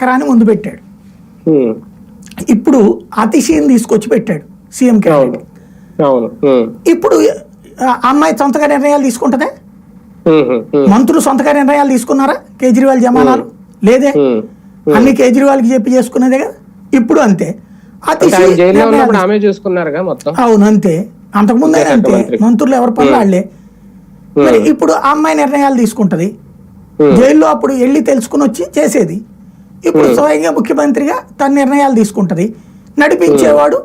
ఎకరాన్ని ముందు పెట్టాడు. ఇప్పుడు అతిశీని తీసుకొచ్చి పెట్టాడు సీఎం క్యాండిడేట్ ఉమ్, ఇప్పుడు అమ్మాయి సొంతగా నిర్ణయాలు తీసుకుంటుందా? మంత్రులు సొంతగా నిర్ణయాలు తీసుకున్నారా? కేజ్రీవాల్ జమానాలు? లేదే. అన్ని కేజ్రీవాల్కి చెప్పి చేసుకున్నదే కదా? ఇప్పుడు అంతే. అవును అంతే. అంతకుముందే అంతే మంత్రి. మంత్రులు ఎవరి పనులు వాళ్ళే మరి ఇప్పుడు ఆ అమ్మాయి నిర్ణయాలు తీసుకుంటది. జైల్లో అప్పుడు వెళ్ళి తెలుసుకుని వచ్చి చేసేది. ఇప్పుడు స్వయంగా ముఖ్యమంత్రిగా తన నిర్ణయాలు తీసుకుంటది. నడిపించేవాడు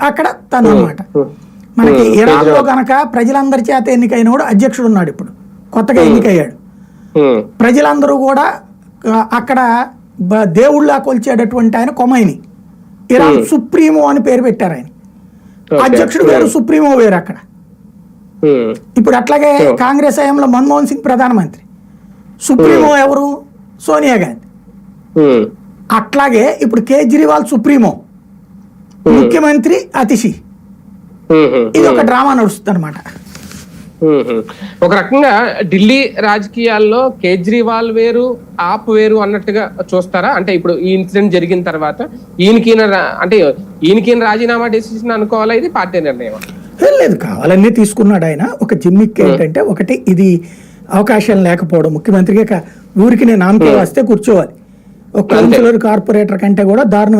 అక్కడ తను అన్నమాట. Hmm. మనకి. ఇరాన్లో గనక ప్రజలందరి చేత ఎన్నికైనవాడు అధ్యక్షుడు ఉన్నాడు ఇప్పుడు. కొత్తగా ఎన్నికయ్యాడు. ప్రజలందరూ కూడా అక్కడ దేవుళ్ళ కొలిచేటటువంటి ఆయన కొమైని. ఇరాన్ సుప్రీమో అని పేరు పెట్టారు ఆయన. అధ్యక్షుడు వేరు సుప్రీమో వేరు అక్కడ. ఇప్పుడు అట్లాగే. కాంగ్రెస్ హయాంలో మన్మోహన్ సింగ్ ప్రధానమంత్రి. సుప్రీమో ఎవరు? సోనియా గాంధీ. అట్లాగే ఇప్పుడు కేజ్రీవాల్ సుప్రీమో ముఖ్యమంత్రి ఉమ్, ఇది ఒక డ్రామా నడుస్తుంది అనమాట. ఒక రకంగా ఢిల్లీ రాజకీయాల్లో కేజ్రీవాల్ వేరు ఆప్ వేరు అన్నట్టుగా చూస్తారా? అంటే ఇప్పుడు ఈ ఇన్సిడెంట్ జరిగిన తర్వాత ఈయనకి అంటే ఈయనకి ఈయన రాజీనామా డెసిషన్ అనుకోవాలా? ఇది పార్టీ నిర్ణయం లేదు కావాలన్నీ తీసుకున్నాడు ఆయన. ఒక జిమ్మిక్ ఏంటంటే ఒకటి ఇది అవకాశం లేకపోవడం. ముఖ్యమంత్రిగా ఊరికి నేను నామకే వస్తే కూర్చోవాలి. ఒక కౌన్సిలర్ కార్పొరేటర్ కంటే కూడా దారుణం